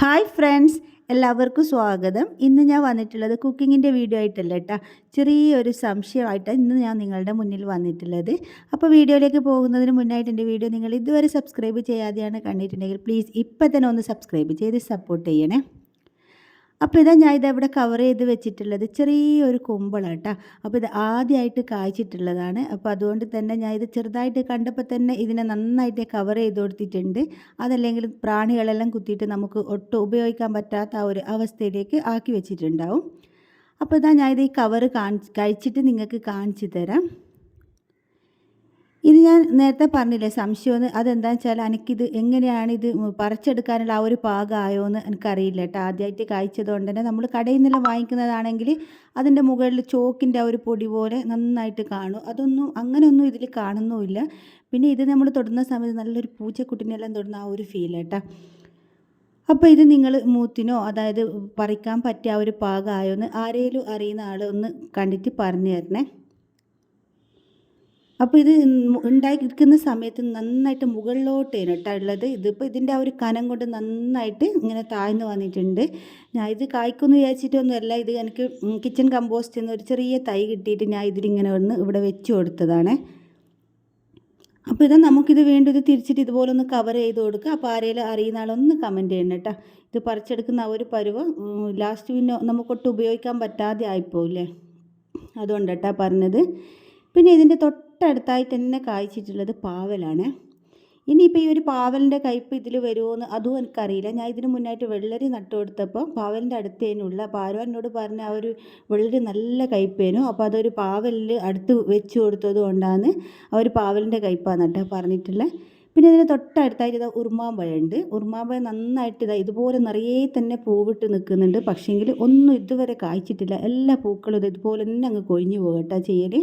Hi friends എല്ലാവർക്കും സ്വാഗതം. ഇന്ന് ഞാൻ വന്നിട്ടുള്ളത് കുക്കിങ്ങിന്റെ വീഡിയോ ആയിട്ടല്ല കേട്ടോ. ചെറിയൊരു സംശയമായിട്ട് ഇന്ന് ഞാൻ നിങ്ങളുടെ മുന്നിൽ വന്നിട്ടുള്ളത്. അപ്പോൾ വീഡിയോയിലേക്ക് പോകുന്നതിന് മുന്നായിട്ട് എന്റെ വീഡിയോ നിങ്ങൾ ഇതുവരെ സബ്സ്ക്രൈബ് ചെയ്യാതെയാണ് കണ്ടിട്ടുണ്ടെങ്കിൽ പ്ലീസ് ഇപ്പം തന്നെ ഒന്ന് സബ്സ്ക്രൈബ് ചെയ്ത് സപ്പോർട്ട് ചെയ്യണേ. അപ്പോൾ ഇതാ ഞാൻ ഇതവിടെ കവർ ചെയ്ത് വെച്ചിട്ടുള്ളത് ചെറിയൊരു കുമ്പളാണ് കേട്ടോ അപ്പോൾ ഇത് ആദ്യമായിട്ട് കായ്ച്ചിട്ടുള്ളതാണ്. അപ്പോൾ അതുകൊണ്ട് തന്നെ ഞാൻ ഇത് ചെറുതായിട്ട് കണ്ടപ്പോൾ തന്നെ ഇതിനെ നന്നായിട്ട് കവർ ചെയ്ത് കൊടുത്തിട്ടുണ്ട്. അതല്ലെങ്കിൽ പ്രാണികളെല്ലാം കുത്തിയിട്ട് നമുക്ക് ഒട്ടും ഉപയോഗിക്കാൻ പറ്റാത്ത ആ ഒരു അവസ്ഥയിലേക്ക് ആക്കി വെച്ചിട്ടുണ്ടാവും. അപ്പോൾ ഇതാ ഞാൻ ഇത് ഈ കവർ കാണിച്ച് കഴിച്ചിട്ട് നിങ്ങൾക്ക് കാണിച്ചു തരാം. ഞാൻ നേരത്തെ പറഞ്ഞില്ലേ സംശയമെന്ന് അതെന്താണെന്ന് വെച്ചാൽ എനിക്കിത് എങ്ങനെയാണ് ഇത് പറിച്ചെടുക്കാനുള്ള ആ ഒരു പാകമായോ എന്ന് എനിക്കറിയില്ല കേട്ടോ. ആദ്യമായിട്ട് കായ്ച്ചതുകൊണ്ട് തന്നെ നമ്മൾ കടയിൽ നിന്നെല്ലാം വാങ്ങിക്കുന്നതാണെങ്കിൽ അതിന്റെ മുകളിൽ ചോക്കിന്റെ ആ ഒരു പൊടി പോലെ നന്നായിട്ട് കാണും. അതൊന്നും അങ്ങനെയൊന്നും ഇതിൽ കാണുന്നുമില്ല. പിന്നെ ഇത് നമ്മൾ തൊടുന്ന സമയത്ത് നല്ലൊരു പൂച്ചക്കുട്ടിനെല്ലാം തൊടുന്ന ആ ഒരു ഫീൽ കേട്ടോ. അപ്പോൾ ഇത് നിങ്ങൾ മൂത്തിനോ അതായത് പറിക്കാൻ പറ്റിയ ആ ഒരു പാകമായോ എന്ന് ആരെങ്കിലും അറിയുന്ന ആൾ ഒന്ന് കണ്ടിട്ട് പറഞ്ഞു തരണേ. അപ്പോൾ ഇത് ഉണ്ടായിരിക്കുന്ന സമയത്ത് നന്നായിട്ട് മുകളിലോട്ട് കേട്ടോ ഉള്ളത് ഇതിപ്പോൾ ഇതിന്റെ ആ ഒരു കനം കൊണ്ട് നന്നായിട്ട് ഇങ്ങനെ താഴ്ന്നു വന്നിട്ടുണ്ട്. ഞാൻ ഇത് കായ്ക്കുമെന്ന് വിചാരിച്ചിട്ടൊന്നുമല്ല. ഇത് എനിക്ക് കിച്ചൺ കമ്പോസ്റ്റ് എന്ന ഒരു ചെറിയ തൈ കിട്ടിയിട്ട് ഞാൻ ഇതിലിങ്ങനെ ഒന്ന് ഇവിടെ വെച്ച് കൊടുത്തതാണ്. അപ്പോൾ ഇത് നമുക്കിത് വീണ്ടും ഇത് തിരിച്ചിട്ട് ഇതുപോലെ ഒന്ന് കവർ ചെയ്ത് കൊടുക്കുക. അപ്പോൾ ആരെങ്കിലും അറിയുന്ന ആളൊന്ന് കമന്റ് ചെയ്യണം കേട്ടോ. ഇത് പറിച്ചെടുക്കുന്ന ആ ഒരു പരുവ ലാസ്റ്റ് പിന്നെ നമുക്കൊട്ട് ഉപയോഗിക്കാൻ പറ്റാതെ ആയിപ്പോയില്ലേ അതുകൊണ്ട് കേട്ടോ പറഞ്ഞത്. പിന്നെ ഇതിന്റെ തൊട്ടടുത്തായി തന്നെ കായ്ച്ചിട്ടുള്ളത് പാവലാണ്. ഇനിയിപ്പോൾ ഈ ഒരു പാവലിന്റെ കയ്പ്പ് ഇതിൽ വരുമോയെന്ന് അതും എനിക്കറിയില്ല. ഞാൻ ഇതിന് മുന്നായിട്ട് വെള്ളരി നട്ടു കൊടുത്തപ്പോൾ പാവലിന്റെ അടുത്തേനുള്ള അപ്പോൾ ആരോ പറഞ്ഞ ആ ഒരു വെള്ളരി നല്ല കയ്പ്പേനു. അപ്പോൾ അതൊരു പാവലിൽ അടുത്ത് വെച്ച് കൊടുത്തത് കൊണ്ടാണ് ആ ഒരു പാവലിന്റെ കയ്പ്പാണ് കേട്ടോ പറഞ്ഞിട്ടുള്ളത് പിന്നെ ഇതിന് തൊട്ടടുത്തായിട്ട് ഇതാ ഉറുമാമ്പഴമുണ്ട് ഉറുമാമ്പഴം നന്നായിട്ട് ഇതാ ഇതുപോലെ നിറയെ തന്നെ പൂവിട്ട് നിൽക്കുന്നുണ്ട്. പക്ഷേങ്കിൽ ഒന്നും ഇതുവരെ കായ്ച്ചിട്ടില്ല. എല്ലാ പൂക്കളും ഇത് ഇതുപോലെ തന്നെ അങ്ങ് കൊഴിഞ്ഞു പോകട്ടോ ചെയ്യൽ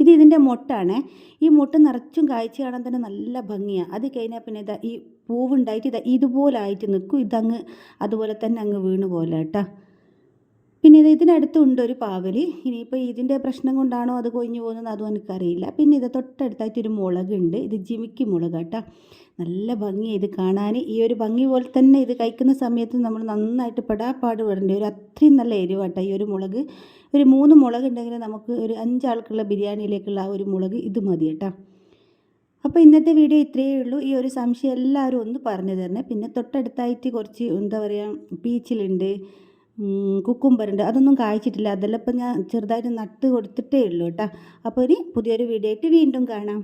ഇത് ഇതിന്റെ മുട്ടാണ്. ഈ മുട്ട നിറച്ചും കാഴ്ച കാണാൻ തന്നെ നല്ല ഭംഗിയാണ് അത് കഴിഞ്ഞാൽ പിന്നെ ഇതാ ഈ പൂവുണ്ടായിട്ട് ഇതാ ഇതുപോലായിട്ട് നിൽക്കും. ഇതങ്ങ് അതുപോലെ തന്നെ അങ്ങ് വീണ് പോലെ കേട്ടോ പിന്നെ ഇത് ഇതിനടുത്തുണ്ട് ഒരു പാവൽ. ഇനിയിപ്പോൾ ഇതിന്റെ പ്രശ്നം കൊണ്ടാണോ അത് കൊഴിഞ്ഞു പോകുന്നത് അതും എനിക്കറിയില്ല. പിന്നെ ഇത് തൊട്ടടുത്തായിട്ട് ഒരു മുളകുണ്ട്. ഇത് ജിമിക്ക് മുളക് കേട്ടോ. നല്ല ഭംഗിയാണ് ഇത് കാണാൻ. ഈ ഒരു ഭംഗി പോലെ തന്നെ ഇത് കഴിക്കുന്ന സമയത്ത് നമ്മൾ നന്നായിട്ട് പെടാപ്പാട് വിടേണ്ടി ഒരു അത്രയും നല്ല എരിവാട്ടോ ഈ ഒരു മുളക്. ഒരു മൂന്ന് മുളക് ഉണ്ടെങ്കിൽ നമുക്ക് ഒരു അഞ്ചാൾക്കുള്ള ബിരിയാണിയിലേക്കുള്ള ആ ഒരു മുളക് ഇത് മതി കേട്ടോ. അപ്പോൾ ഇന്നത്തെ വീഡിയോ ഇത്രയേ ഉള്ളൂ. ഈ ഒരു സംശയം എല്ലാവരും ഒന്ന് പറഞ്ഞു തരണേ. പിന്നെ തൊട്ടടുത്തായിട്ട് കുറച്ച് എന്താ പറയുക പീച്ചിലുണ്ട് കുക്കുംബറുണ്ട്. അതൊന്നും കായ്ച്ചിട്ടില്ല. അതെല്ലാം ഇപ്പം ഞാൻ ചെറുതായിട്ട് നട്ട് കൊടുത്തിട്ടേ ഉള്ളൂ കേട്ടോ. അപ്പോൾ ഇനി പുതിയൊരു വീഡിയോ ആയിട്ട് വീണ്ടും കാണാം.